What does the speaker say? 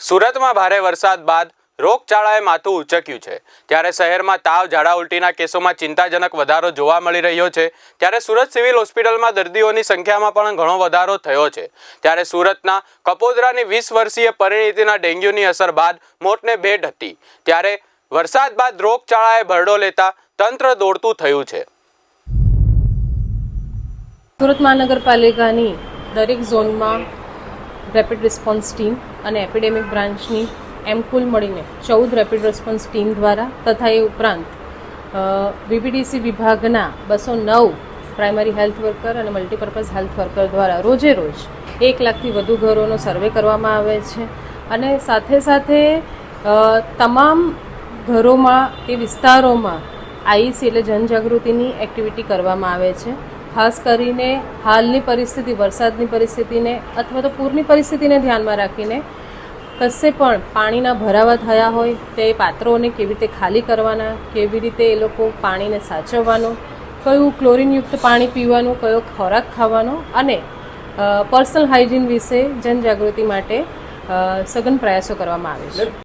સુરતમાં ભારે વરસાદ બાદ રોગચાળાએ માથું ઉચક્યું છે. ત્યારે શહેરમાં તાવ, ઝાડા ઉલટીના કેસોમાં ચિંતાજનક વધારો જોવા મળી રહ્યો છે. ત્યારે સુરત સિવિલ હોસ્પિટલમાં દર્દીઓની સંખ્યામાં પણ ઘણો વધારો થયો છે. ત્યારે સુરતના કપોદરાની વીસ વર્ષીય પરિણીતિના ડેન્ગ્યુની અસર બાદ મોતને ભેટ હતી. ત્યારે વરસાદ બાદ રોગચાળાએ ભરડો લેતા તંત્ર દોડતું થયું છે. સુરત મહાનગરપાલિકાની દરેક ઝોનમાં રેપિડ રિસ્પોન્સ ટીમ અને એપિડેમિક બ્રાન્ચની એમ કુલ મળીને ચૌદ રેપિડ રિસ્પોન્સ ટીમ દ્વારા તથા એ ઉપરાંત વીપીડીસી વિભાગના બસો નવ પ્રાઇમરી હેલ્થ વર્કર અને મલ્ટીપર્પઝ હેલ્થ વર્કર દ્વારા રોજે રોજ એક લાખથી વધુ ઘરોનો સર્વે કરવામાં આવે છે. અને સાથે સાથે તમામ ઘરોમાં કે વિસ્તારોમાં આઈસી એટલે જનજાગૃતિની એક્ટિવિટી કરવામાં આવે છે. ખાસ કરીને હાલની પરિસ્થિતિ, વરસાદની પરિસ્થિતિને અથવા તો પૂરની પરિસ્થિતિને ધ્યાનમાં રાખીને કશે પણ પાણીના ભરાવા થયા હોય તે પાત્રોને કેવી રીતે ખાલી કરવાના, કેવી રીતે એ લોકો પાણીને સાચવવાનું, કયું ક્લોરિનયુક્ત પાણી પીવાનું, કયો ખોરાક ખાવાનો અને પર્સનલ હાઇજીન વિશે જનજાગૃતિ માટે સઘન પ્રયાસો કરવામાં આવે છે.